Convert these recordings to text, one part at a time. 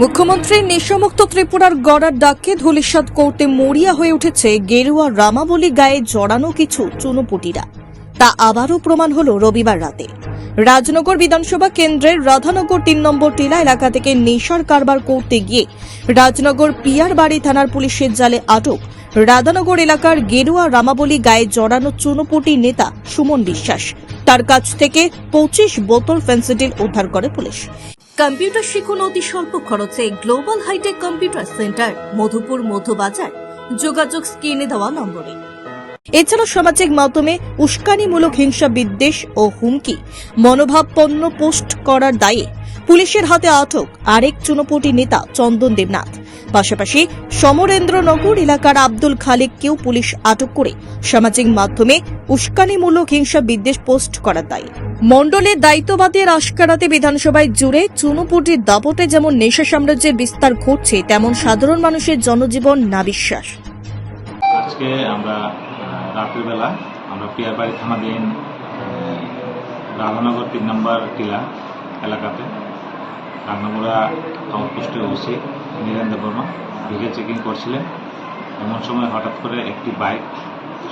মুখ্যমন্ত্রী নেশামুক্ত ত্রিপুরার গড়ার ডাককে ধূলিসাৎ করতে মরিয়া হয়ে উঠেছে গেরুয়া রামাবলী গায়ে জড়ানো কিছু চুনোপুটিরা। তা আবারও প্রমাণ হল রবিবার রাতে। রাজনগর বিধানসভা কেন্দ্রের রাধানগর তিন নম্বর টিলা এলাকা থেকে নেশার কারবার করতে গিয়ে রাজনগর পিয়ার বাড়ি থানার পুলিশের জালে আটক রাধানগর এলাকার গেরুয়া রামাবলী গায়ে জড়ানো চুনোপুটি নেতা সুমন বিশ্বাস। তার কাছ থেকে পঁচিশ বোতল ফেন্সিডিল উদ্ধার করে পুলিশ। কম্পিউটার শিখুন অতি স্বল্প খরচে global hitech computer centre, Madhupur Madhubazar যোগাযোগ স্ক্রিনে দেওয়া নম্বরে। এছাড়া সামাজিক মাধ্যমে উস্কানিমূলক হিংসা বিদ্বেষ ও হুমকি মনোভাবপন্ন পোস্ট করার দায়ে পুলিশের হাতে আটক আরেক চুনপটি নেতা চন্দন দেবনাথ। পাশাপাশি সমরেন্দ্রনগর এলাকার আব্দুল খালেককেও পুলিশ আটক করে সামাজিক মাধ্যমে উস্কানিমূলক হিংসা বিদ্বেষ পোস্ট করার দায়ে। মণ্ডলের দায়িত্ববাদের আশকারাতে বিধানসভায় জুড়ে চুনুপুটির দাপটে যেমন নেশা সাম্রাজ্যের বিস্তার ঘটছে তেমন সাধারণ মানুষের জনজীবন নাবিশ্বাস। আজকে আমরা আহ, রাতের বেলা আমরা পিয়ারবাড়ি থানাধীন রাধানগর তিন নম্বর টিলা এলাকাতে রান্নামুড়া আউটপোস্টে ওসি নীরেন্দ্র বর্মা ভিগে চেকিং করছিলেন। এমন সময় হঠাৎ করে একটি বাইক,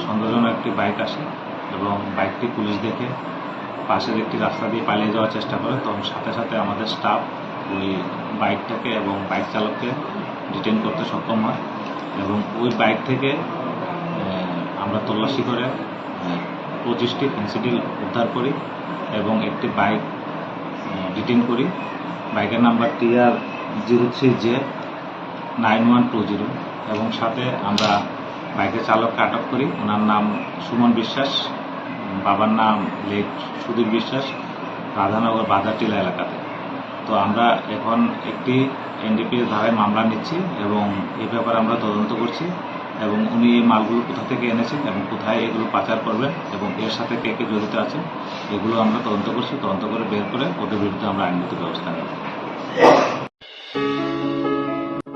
সন্দেহজনক একটি বাইক আসে এবং বাইকটি পুলিশ দেখে পাশের একটি রাস্তা দিয়ে পালিয়ে যাওয়ার চেষ্টা করে। তখন সাথে সাথে আমাদের স্টাফ ওই বাইকটাকে এবং বাইক চালককে ডিটেন করতে সক্ষম হয় এবং ওই বাইক থেকে আমরা তল্লাশি করে পঁচিশটি পেন্সিডিল উদ্ধার করি এবং একটি বাইক ডিটেন করি। বাইকের number TR zero three J nine one two zero এবং সাথে আমরা বাইকের চালককে আটক করি। ওনার নাম সুমন বিশ্বাস, বাবার নাম লেট সুধীর বিশ্বাস, রাধানগর বাজারটিলা এলাকাতে। তো আমরা এখন একটি এনডিপিএস ধারায় মামলা নিচ্ছি এবং এ ব্যাপারে আমরা তদন্ত করছি এবং উনি এই মালগুলো কোথা থেকে এনেছেন এবং কোথায় এগুলো পাচার করবেন এবং এর সাথে কে কে জড়িত আছে এগুলো আমরা তদন্ত করছি। তদন্ত করে বের করে ওদের বিরুদ্ধে আমরা আইনগত ব্যবস্থা নেব।